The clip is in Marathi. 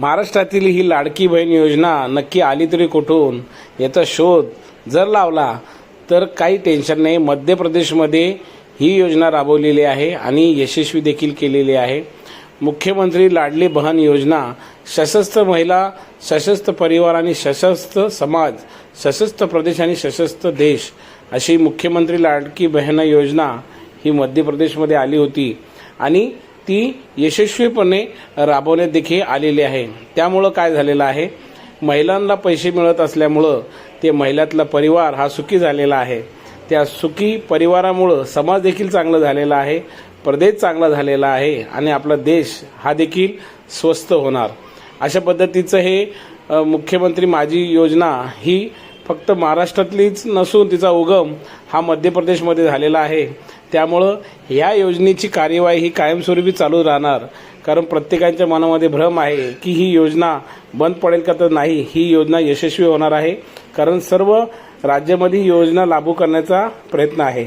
महाराष्ट्रातील ही लाडकी बहीण योजना नक्की आली तरी कुठून? याचा शोध जर लावला तर काही टेन्शन नाही. मध्य प्रदेशमध्ये ही योजना राबवलेली आहे आणि यशस्वी देखील केलेली आहे. मुख्यमंत्री लाडली बहन योजना सशस्त्र महिला सशस्त्र परिवार आणि सशस्त्र समाज सशस्त्र प्रदेश आणि सशस्त्र देश अशी मुख्यमंत्री लाडकी बहन योजना ही मध्य प्रदेशमध्ये आली होती. आणि ती यशस्वीपणे राबवण्यात देखील आलेली आहे. त्यामुळं काय झालेलं आहे? महिलांना पैसे मिळत असल्यामुळं ते महिलातला परिवार हा सुखी झालेला आहे. त्या सुखी परिवारामुळं समाज देखील चांगला झालेला आहे प्रदेश चांगला झालेला आहे आणि आपला देश हा देखील स्वस्त होणार. अशा पद्धतीचं हे मुख्यमंत्री माझी योजना ही फक्त महाराष्ट्रातलीच नसून तिचा उगम हा मध्य प्रदेशमध्ये झालेला आहे. त्यामुळं ह्या योजनेची कार्यवाही ही कायमस्वरूपी चालू राहणार. कारण प्रत्येकाच्या मनामध्ये भ्रम आहे की ही योजना बंद पडेल का तर नाही ही योजना यशस्वी होणार आहे. कारण सर्व राज्यामध्ये ही योजना लागू करण्याचा प्रयत्न आहे.